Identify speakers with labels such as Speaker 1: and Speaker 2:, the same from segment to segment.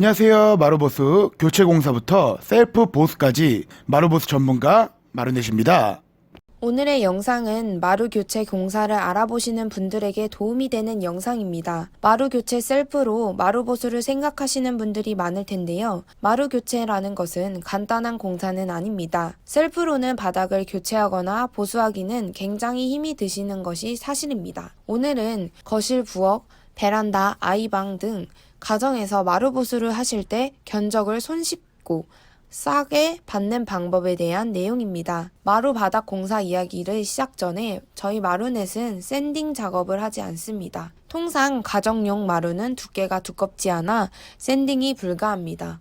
Speaker 1: 안녕하세요. 마루보스 교체공사부터 셀프 보스까지 마루보스 전문가 마루넷입니다.
Speaker 2: 오늘의 영상은 마루 교체 공사를 알아보시는 분들에게 도움이 되는 영상입니다. 마루 교체 셀프로 마루 보수를 생각하시는 분들이 많을 텐데요. 마루 교체라는 것은 간단한 공사는 아닙니다. 셀프로는 바닥을 교체하거나 보수하기는 굉장히 힘이 드시는 것이 사실입니다. 오늘은 거실 부엌, 베란다, 아이방 등 가정에서 마루 보수를 하실 때 견적을 손쉽고 싸게 받는 방법에 대한 내용입니다. 마루 바닥 공사 이야기를 시작 전에 저희 마루넷은 샌딩 작업을 하지 않습니다. 통상 가정용 마루는 두께가 두껍지 않아 샌딩이 불가합니다.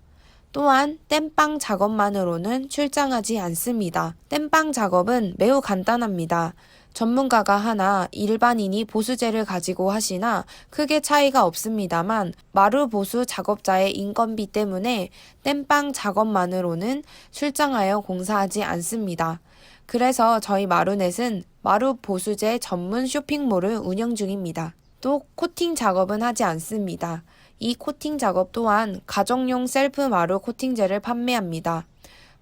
Speaker 2: 또한 땜빵 작업만으로는 출장하지 않습니다. 땜빵 작업은 매우 간단합니다. 전문가가 하나 일반인이 보수제를 가지고 하시나 크게 차이가 없습니다만 마루 보수 작업자의 인건비 때문에 땜빵 작업만으로는 출장하여 공사하지 않습니다. 그래서 저희 마루넷은 마루 보수제 전문 쇼핑몰을 운영 중입니다. 또 코팅 작업은 하지 않습니다. 이 코팅 작업 또한 가정용 셀프 마루 코팅제를 판매합니다.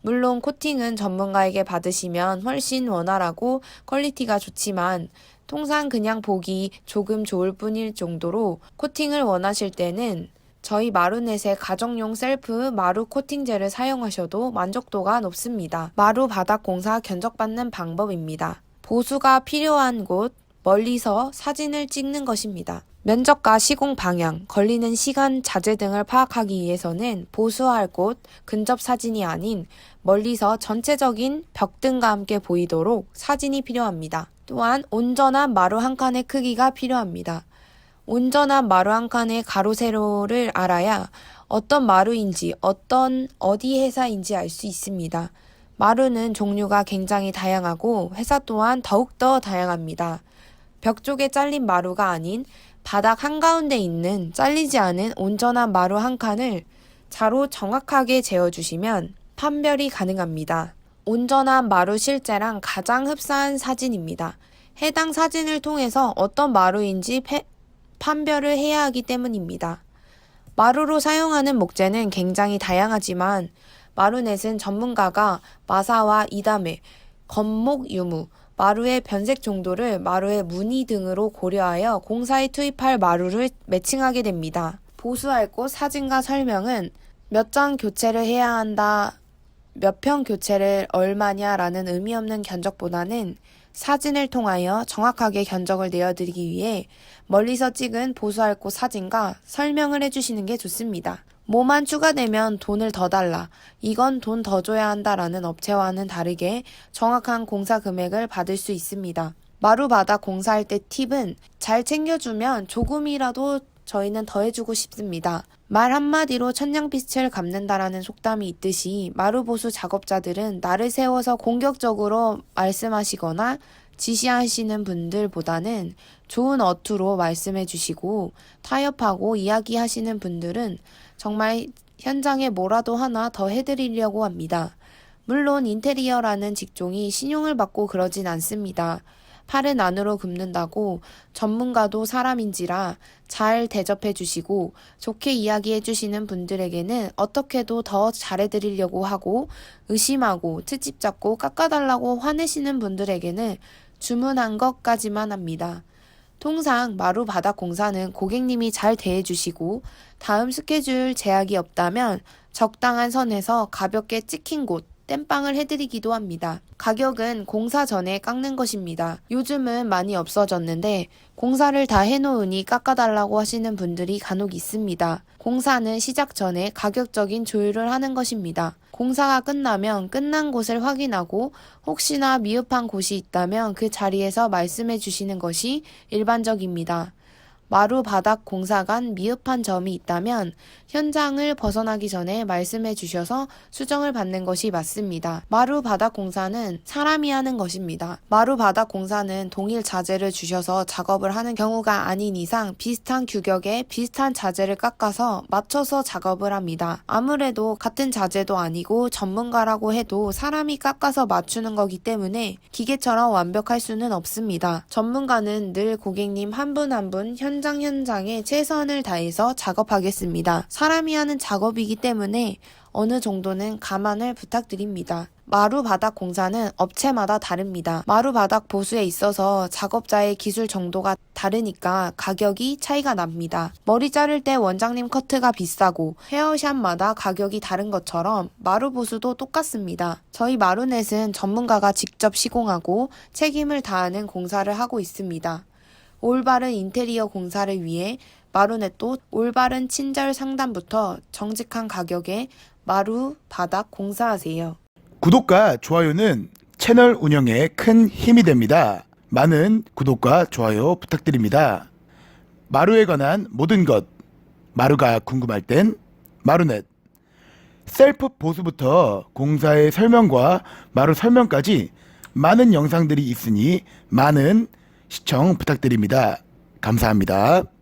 Speaker 2: 물론 코팅은 전문가에게 받으시면 훨씬 원활하고 퀄리티가 좋지만 통상 그냥 보기 조금 좋을 뿐일 정도로 코팅을 원하실 때는 저희 마루넷의 가정용 셀프 마루 코팅제를 사용하셔도 만족도가 높습니다. 마루 바닥 공사 견적받는 방법입니다. 보수가 필요한 곳 멀리서 사진을 찍는 것입니다. 면적과 시공 방향, 걸리는 시간, 자재 등을 파악하기 위해서는 보수할 곳, 근접 사진이 아닌 멀리서 전체적인 벽등과 함께 보이도록 사진이 필요합니다. 또한 온전한 마루 한 칸의 크기가 필요합니다. 온전한 마루 한 칸의 가로 세로를 알아야 어떤 마루인지 어떤 어디 회사인지 알 수 있습니다. 마루는 종류가 굉장히 다양하고 회사 또한 더욱더 다양합니다. 벽 쪽에 잘린 마루가 아닌 바닥 한가운데 있는 잘리지 않은 온전한 마루 한 칸을 자로 정확하게 재어주시면 판별이 가능합니다. 온전한 마루 실제랑 가장 흡사한 사진입니다. 해당 사진을 통해서 어떤 마루인지 패- 판별을 해야 하기 때문입니다. 마루로 사용하는 목재는 굉장히 다양하지만 마루넷은 전문가가 마사와 이담해, 건목 유무, 마루의 변색 정도를 마루의 무늬 등으로 고려하여 공사에 투입할 마루를 매칭하게 됩니다. 보수할 곳 사진과 설명은 몇 장 교체를 해야 한다, 몇 평 교체를 얼마냐라는 의미 없는 견적보다는 사진을 통하여 정확하게 견적을 내어드리기 위해 멀리서 찍은 보수할 곳 사진과 설명을 해주시는 게 좋습니다. 뭐만 추가되면 돈을 더 달라. 이건 돈 더 줘야 한다라는 업체와는 다르게 정확한 공사 금액을 받을 수 있습니다. 마루 바닥 공사할 때 팁은 잘 챙겨주면 조금이라도 저희는 더해주고 싶습니다. 말 한마디로 천냥빛을 갚는다라는 속담이 있듯이 마루보수 작업자들은 날을 세워서 공격적으로 말씀하시거나 지시하시는 분들보다는 좋은 어투로 말씀해 주시고 타협하고 이야기하시는 분들은 정말 현장에 뭐라도 하나 더 해드리려고 합니다. 물론 인테리어라는 직종이 신용을 받고 그러진 않습니다. 팔은 안으로 굽는다고 전문가도 사람인지라 잘 대접해 주시고 좋게 이야기해 주시는 분들에게는 어떻게도 더 잘해 드리려고 하고 의심하고 트집 잡고 깎아달라고 화내시는 분들에게는 주문한 것까지만 합니다. 통상 마루 바닥 공사는 고객님이 잘 대해주시고 다음 스케줄 제약이 없다면 적당한 선에서 가볍게 찍힌 곳 땜빵을 해드리기도 합니다. 가격은 공사 전에 깎는 것입니다. 요즘은 많이 없어졌는데 공사를 다 해놓으니 깎아달라고 하시는 분들이 간혹 있습니다. 공사는 시작 전에 가격적인 조율을 하는 것입니다. 공사가 끝나면 끝난 곳을 확인하고 혹시나 미흡한 곳이 있다면 그 자리에서 말씀해 주시는 것이 일반적입니다. 마루 바닥 공사간 미흡한 점이 있다면 현장을 벗어나기 전에 말씀해 주셔서 수정을 받는 것이 맞습니다. 마루 바닥 공사는 사람이 하는 것입니다. 마루 바닥 공사는 동일 자재를 주셔서 작업을 하는 경우가 아닌 이상 비슷한 규격의 비슷한 자재를 깎아서 맞춰서 작업을 합니다. 아무래도 같은 자재도 아니고 전문가라고 해도 사람이 깎아서 맞추는 거기 때문에 기계처럼 완벽할 수는 없습니다. 전문가는 늘 고객님 한 분 한분 현장 탐장 현장에 최선을 다해서 작업하겠습니다. 사람이 하는 작업이기 때문에 어느 정도는 감안을 부탁드립니다. 마루 바닥 공사는 업체마다 다릅니다. 마루 바닥 보수에 있어서 작업자의 기술 정도가 다르니까 가격이 차이가 납니다. 머리 자를 때 원장님 커트가 비싸고 헤어샵마다 가격이 다른 것처럼 마루 보수도 똑같습니다. 저희 마루넷은 전문가가 직접 시공하고 책임을 다하는 공사를 하고 있습니다. 올바른 인테리어 공사를 위해 마루넷도 올바른 친절 상담부터 정직한 가격에 마루 바닥 공사하세요.
Speaker 1: 구독과 좋아요는 채널 운영에 큰 힘이 됩니다. 많은 구독과 좋아요 부탁드립니다. 마루에 관한 모든 것, 마루가 궁금할 땐 마루넷. 셀프 보수부터 공사의 설명과 마루 설명까지 많은 영상들이 있으니 많은 시청 부탁드립니다. 감사합니다.